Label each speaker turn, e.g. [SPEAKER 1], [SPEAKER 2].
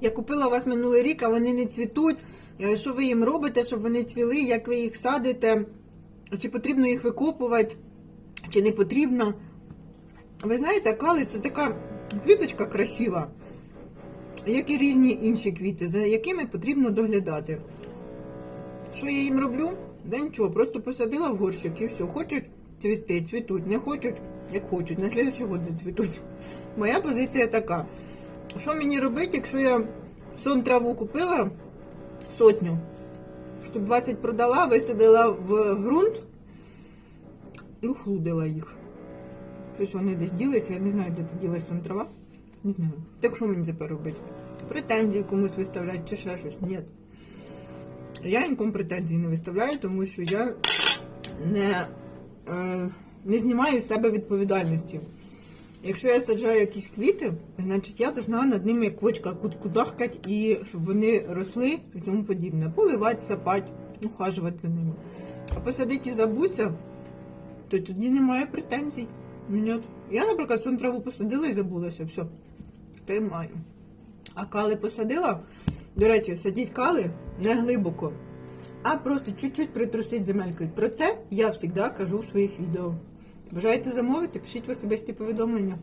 [SPEAKER 1] Я купила у вас минулий рік, а вони не цвітуть. Е, Що ви їм робите, щоб вони цвіли, як ви їх садите? Чи потрібно їх викопувати, чи не потрібно? Ви знаєте, кали це така квіточка красива, як і різні інші квіти, за якими потрібно доглядати. Що я їм роблю? Да нічого, просто посадила в горщик і все. Хочуть цвісти, цвітуть, не хочуть, як хочуть. На слідчий год зацвітуть. Моя позиція така. Що мені робити, якщо я сон траву купила сотню, штук 20 продала, висадила в ґрунт і ухлудила їх. Щось вони десь ділися, я не знаю, де ти ділась сон трава. Не знаю. Так що мені тепер робити? Претензії комусь виставляти чи ще щось? Ні. Я нікому претензій не виставляю, тому що я не, е, не знімаю з себе відповідальності. Якщо я саджаю якісь квіти, значить я должна над ними як квочка кудахкати і щоб вони росли і тому подібне. Поливати, сапати, ухажувати за ними. А посадити і забуться, то тоді немає претензій. Ні. Я, наприклад, сон траву посадила і забулася, все. Тримаю. А кали посадила. До речі, садіть кали не глибоко, а просто чуть-чуть притрусить земелькою. Про це я завжди кажу в своїх відео. Бажаєте замовити? Пишіть в особисті повідомлення.